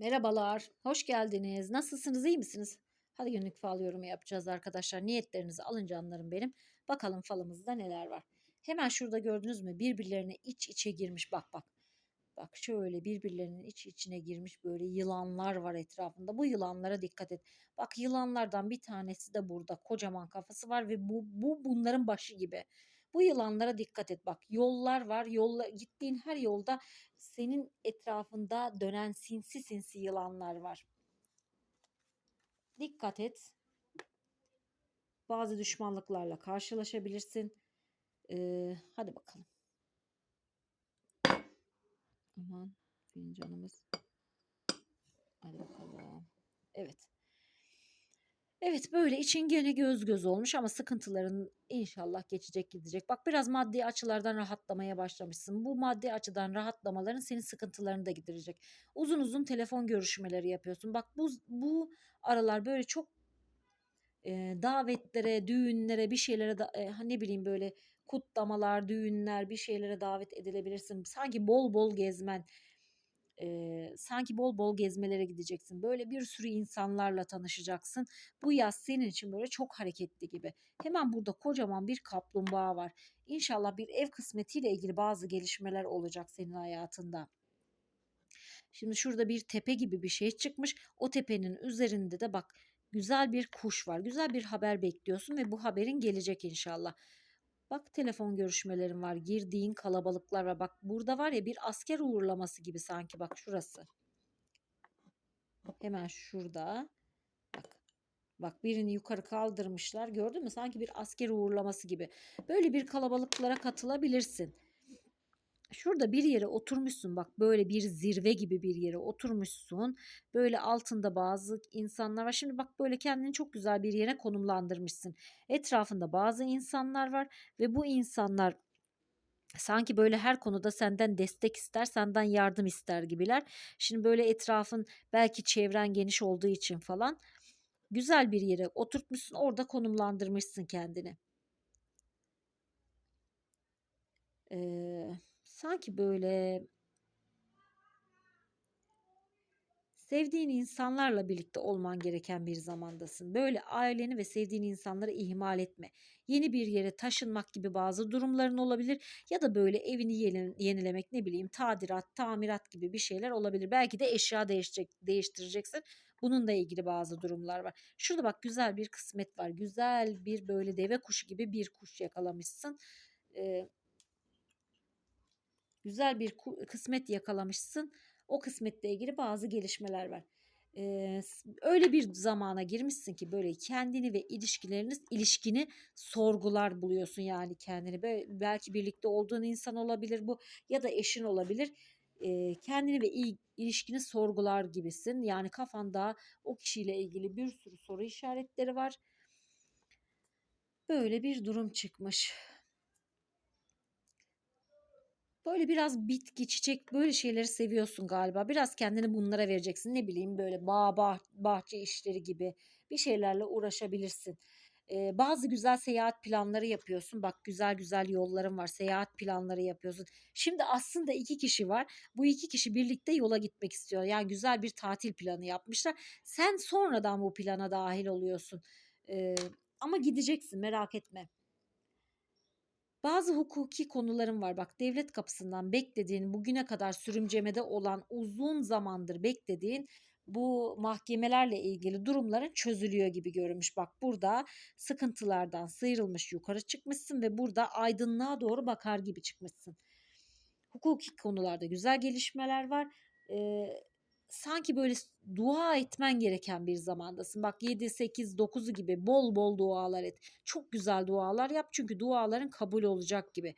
Merhabalar, hoş geldiniz. Nasılsınız, iyi misiniz? Hadi günlük fal yorumu yapacağız arkadaşlar. Niyetlerinizi alın canlarım benim. Bakalım falımızda neler var. Hemen şurada gördünüz mü? Birbirlerine iç içe girmiş. Bak bak. Bak şöyle birbirlerinin iç içine girmiş böyle yılanlar var etrafında. Bu yılanlara dikkat et. Bak yılanlardan bir tanesi de burada. Kocaman kafası var ve bu, bu bunların başı gibi. Bu yılanlara dikkat et. Bak yollar var. Yolla, gittiğin her yolda senin etrafında dönen sinsi sinsi yılanlar var. Dikkat et. Bazı düşmanlıklarla karşılaşabilirsin. Ee, hadi bakalım. Aman fincanımız. Hadi bakalım. Evet. Evet böyle için gene göz göz olmuş ama sıkıntıların inşallah geçecek gidecek. Bak biraz maddi açılardan rahatlamaya başlamışsın. Bu maddi açıdan rahatlamaların senin sıkıntılarını da giderecek. Uzun uzun telefon görüşmeleri yapıyorsun. Bak bu, bu aralar böyle çok e, davetlere, düğünlere, bir şeylere da, e, ne bileyim böyle kutlamalar, düğünler, bir şeylere davet edilebilirsin. Sanki bol bol gezmen, e, sanki bol bol gezmelere gideceksin. Böyle bir sürü insanlarla tanışacaksın. Bu yaz senin için böyle çok hareketli gibi. Hemen burada kocaman bir kaplumbağa var. İnşallah bir ev kısmetiyle ilgili bazı gelişmeler olacak senin hayatında. Şimdi şurada bir tepe gibi bir şey çıkmış. O tepenin üzerinde de bak güzel bir kuş var. Güzel bir haber bekliyorsun ve bu haberin gelecek inşallah. Bak telefon görüşmelerin var. Girdiğin kalabalıklar var. Bak burada var ya bir asker uğurlaması gibi sanki bak şurası. Hemen şurada. Bak. Bak birini yukarı kaldırmışlar. Gördün mü? Sanki bir asker uğurlaması gibi. Böyle bir kalabalıklara katılabilirsin. Şurada bir yere oturmuşsun bak böyle bir zirve gibi bir yere oturmuşsun. Böyle altında bazı insanlar var. Şimdi bak böyle kendini çok güzel bir yere konumlandırmışsın. Etrafında bazı insanlar var ve bu insanlar sanki böyle her konuda senden destek ister, senden yardım ister gibiler. Şimdi böyle etrafın belki çevren geniş olduğu için falan güzel bir yere oturtmuşsun, orada konumlandırmışsın kendini. Eee sanki böyle sevdiğin insanlarla birlikte olman gereken bir zamandasın. Böyle aileni ve sevdiğin insanları ihmal etme. Yeni bir yere taşınmak gibi bazı durumların olabilir ya da böyle evini yenilemek ne bileyim tadilat, tamirat gibi bir şeyler olabilir. Belki de eşya değişecek, değiştireceksin. Bununla ilgili bazı durumlar var. Şurada bak güzel bir kısmet var. Güzel bir böyle deve kuşu gibi bir kuş yakalamışsın. Ee, güzel bir kısmet yakalamışsın. O kısmetle ilgili bazı gelişmeler var. Ee, öyle bir zamana girmişsin ki böyle kendini ve ilişkileriniz ilişkini sorgular buluyorsun yani kendini. Belki birlikte olduğun insan olabilir bu ya da eşin olabilir. Ee, kendini ve il, ilişkini sorgular gibisin. Yani kafanda o kişiyle ilgili bir sürü soru işaretleri var. Böyle bir durum çıkmış. Böyle biraz bitki, çiçek böyle şeyleri seviyorsun galiba. Biraz kendini bunlara vereceksin. Ne bileyim böyle bağ, bah, bahçe işleri gibi bir şeylerle uğraşabilirsin. Ee, bazı güzel seyahat planları yapıyorsun. Bak güzel güzel yolların var. Seyahat planları yapıyorsun. Şimdi aslında iki kişi var. Bu iki kişi birlikte yola gitmek istiyor. Yani güzel bir tatil planı yapmışlar. Sen sonradan bu plana dahil oluyorsun. Ee, ama gideceksin merak etme. Bazı hukuki konularım var. Bak devlet kapısından beklediğin, bugüne kadar sürümcemede olan uzun zamandır beklediğin bu mahkemelerle ilgili durumların çözülüyor gibi görünmüş. Bak burada sıkıntılardan sıyrılmış yukarı çıkmışsın ve burada aydınlığa doğru bakar gibi çıkmışsın. Hukuki konularda güzel gelişmeler var. Ee, sanki böyle dua etmen gereken bir zamandasın. Bak 7, 8, 9'u gibi bol bol dualar et. Çok güzel dualar yap çünkü duaların kabul olacak gibi.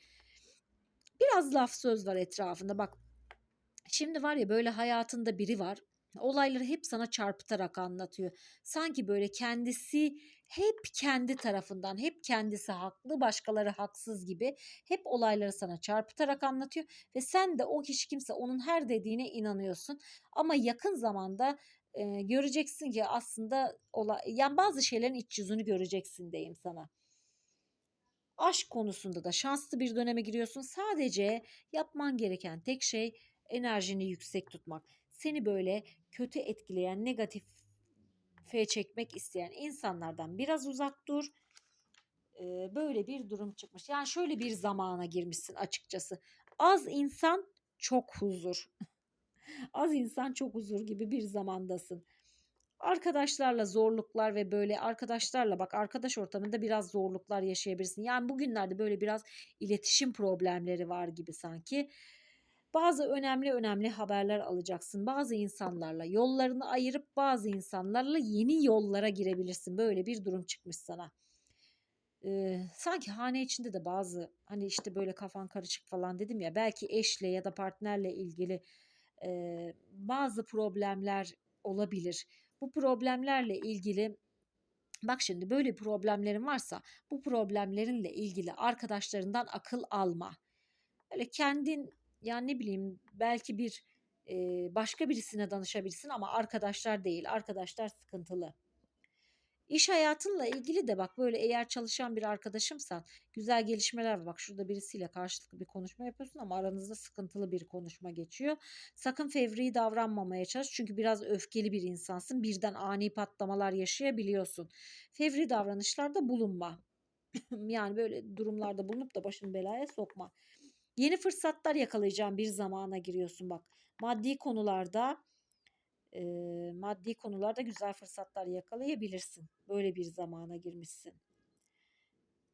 Biraz laf söz var etrafında. Bak şimdi var ya böyle hayatında biri var. Olayları hep sana çarpıtarak anlatıyor. Sanki böyle kendisi hep kendi tarafından, hep kendisi haklı, başkaları haksız gibi hep olayları sana çarpıtarak anlatıyor ve sen de o kişi kimse onun her dediğine inanıyorsun. Ama yakın zamanda e, göreceksin ki aslında olay, yani bazı şeylerin iç yüzünü göreceksin diyeyim sana. Aşk konusunda da şanslı bir döneme giriyorsun. Sadece yapman gereken tek şey enerjini yüksek tutmak. Seni böyle kötü etkileyen, negatife çekmek isteyen insanlardan biraz uzak dur. Ee, böyle bir durum çıkmış. Yani şöyle bir zamana girmişsin açıkçası. Az insan çok huzur. Az insan çok huzur gibi bir zamandasın. Arkadaşlarla zorluklar ve böyle arkadaşlarla bak arkadaş ortamında biraz zorluklar yaşayabilirsin. Yani bugünlerde böyle biraz iletişim problemleri var gibi sanki. Bazı önemli önemli haberler alacaksın. Bazı insanlarla yollarını ayırıp bazı insanlarla yeni yollara girebilirsin. Böyle bir durum çıkmış sana. Ee, sanki hane içinde de bazı hani işte böyle kafan karışık falan dedim ya belki eşle ya da partnerle ilgili e, bazı problemler olabilir. Bu problemlerle ilgili bak şimdi böyle problemlerin varsa bu problemlerinle ilgili arkadaşlarından akıl alma. Öyle kendin yani ne bileyim belki bir e, başka birisine danışabilirsin ama arkadaşlar değil. Arkadaşlar sıkıntılı. İş hayatınla ilgili de bak böyle eğer çalışan bir arkadaşımsan güzel gelişmeler var. Bak şurada birisiyle karşılıklı bir konuşma yapıyorsun ama aranızda sıkıntılı bir konuşma geçiyor. Sakın fevri davranmamaya çalış çünkü biraz öfkeli bir insansın. Birden ani patlamalar yaşayabiliyorsun. Fevri davranışlarda bulunma. yani böyle durumlarda bulunup da başını belaya sokma. Yeni fırsatlar yakalayacağın bir zamana giriyorsun bak. Maddi konularda e, maddi konularda güzel fırsatlar yakalayabilirsin. Böyle bir zamana girmişsin.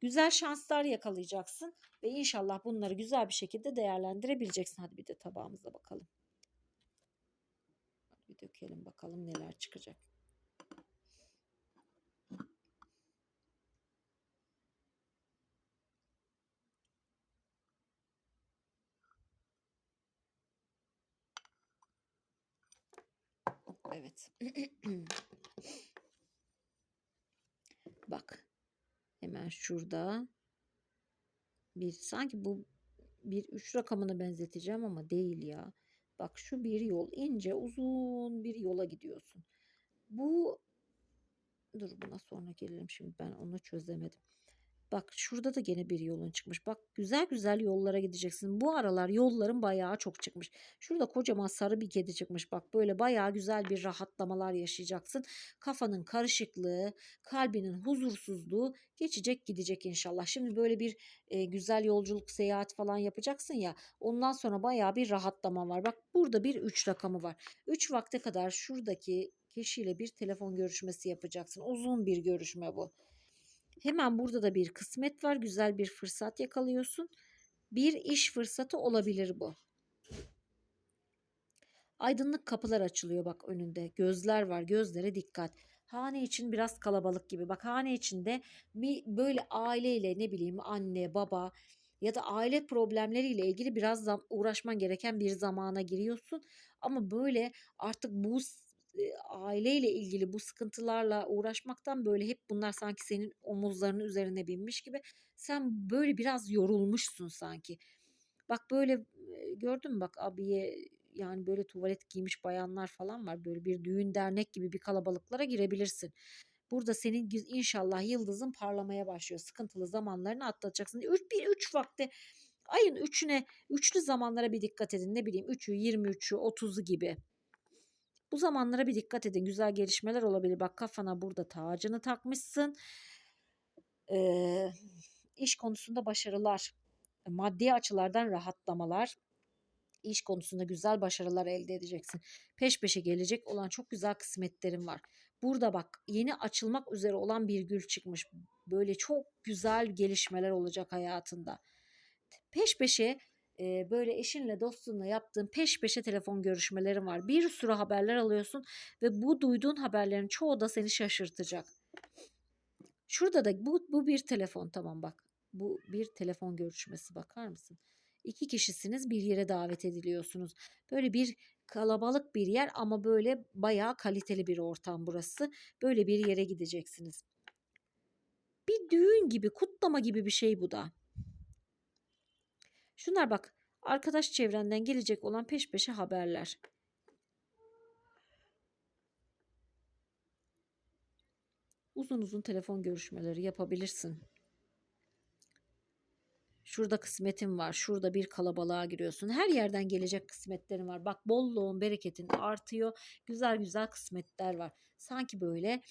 Güzel şanslar yakalayacaksın ve inşallah bunları güzel bir şekilde değerlendirebileceksin. Hadi bir de tabağımıza bakalım. Bir dökelim bakalım neler çıkacak. Evet. Bak. Hemen şurada bir sanki bu bir üç rakamını benzeteceğim ama değil ya. Bak şu bir yol ince uzun bir yola gidiyorsun. Bu dur buna sonra gelelim şimdi ben onu çözemedim. Bak şurada da gene bir yolun çıkmış. Bak güzel güzel yollara gideceksin. Bu aralar yolların bayağı çok çıkmış. Şurada kocaman sarı bir kedi çıkmış. Bak böyle bayağı güzel bir rahatlamalar yaşayacaksın. Kafanın karışıklığı, kalbinin huzursuzluğu geçecek gidecek inşallah. Şimdi böyle bir e, güzel yolculuk, seyahat falan yapacaksın ya. Ondan sonra bayağı bir rahatlama var. Bak burada bir 3 rakamı var. 3 vakte kadar şuradaki kişiyle bir telefon görüşmesi yapacaksın. Uzun bir görüşme bu. Hemen burada da bir kısmet var. Güzel bir fırsat yakalıyorsun. Bir iş fırsatı olabilir bu. Aydınlık kapılar açılıyor bak önünde. Gözler var. Gözlere dikkat. Hane için biraz kalabalık gibi. Bak hane içinde bir böyle aileyle ne bileyim anne, baba ya da aile problemleriyle ilgili biraz uğraşman gereken bir zamana giriyorsun. Ama böyle artık bu aileyle ilgili bu sıkıntılarla uğraşmaktan böyle hep bunlar sanki senin omuzlarının üzerine binmiş gibi sen böyle biraz yorulmuşsun sanki. Bak böyle gördün mü bak abiye yani böyle tuvalet giymiş bayanlar falan var. Böyle bir düğün dernek gibi bir kalabalıklara girebilirsin. Burada senin inşallah yıldızın parlamaya başlıyor. Sıkıntılı zamanlarını atlatacaksın. Üç, bir üç vakti ayın üçüne üçlü zamanlara bir dikkat edin. Ne bileyim 3'ü 23'ü 30'u gibi. Bu zamanlara bir dikkat edin. Güzel gelişmeler olabilir. Bak kafana burada tacını takmışsın. Ee, iş konusunda başarılar. Maddi açılardan rahatlamalar. İş konusunda güzel başarılar elde edeceksin. Peş peşe gelecek olan çok güzel kısmetlerin var. Burada bak yeni açılmak üzere olan bir gül çıkmış. Böyle çok güzel gelişmeler olacak hayatında. Peş peşe e, böyle eşinle dostunla yaptığın peş peşe telefon görüşmelerin var. Bir sürü haberler alıyorsun ve bu duyduğun haberlerin çoğu da seni şaşırtacak. Şurada da bu, bu bir telefon tamam bak. Bu bir telefon görüşmesi bakar mısın? İki kişisiniz bir yere davet ediliyorsunuz. Böyle bir kalabalık bir yer ama böyle bayağı kaliteli bir ortam burası. Böyle bir yere gideceksiniz. Bir düğün gibi, kutlama gibi bir şey bu da. Şunlar bak arkadaş çevrenden gelecek olan peş peşe haberler. Uzun uzun telefon görüşmeleri yapabilirsin. Şurada kısmetin var. Şurada bir kalabalığa giriyorsun. Her yerden gelecek kısmetlerin var. Bak bolluğun, bereketin artıyor. Güzel güzel kısmetler var. Sanki böyle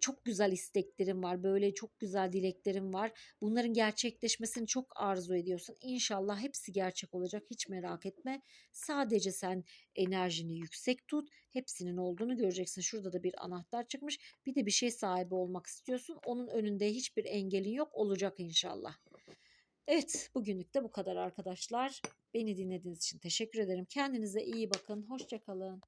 çok güzel isteklerin var. Böyle çok güzel dileklerin var. Bunların gerçekleşmesini çok arzu ediyorsun. İnşallah hepsi gerçek olacak. Hiç merak etme. Sadece sen enerjini yüksek tut. Hepsinin olduğunu göreceksin. Şurada da bir anahtar çıkmış. Bir de bir şey sahibi olmak istiyorsun. Onun önünde hiçbir engelin yok. Olacak inşallah. Evet, bugünlük de bu kadar arkadaşlar. Beni dinlediğiniz için teşekkür ederim. Kendinize iyi bakın. Hoşça kalın.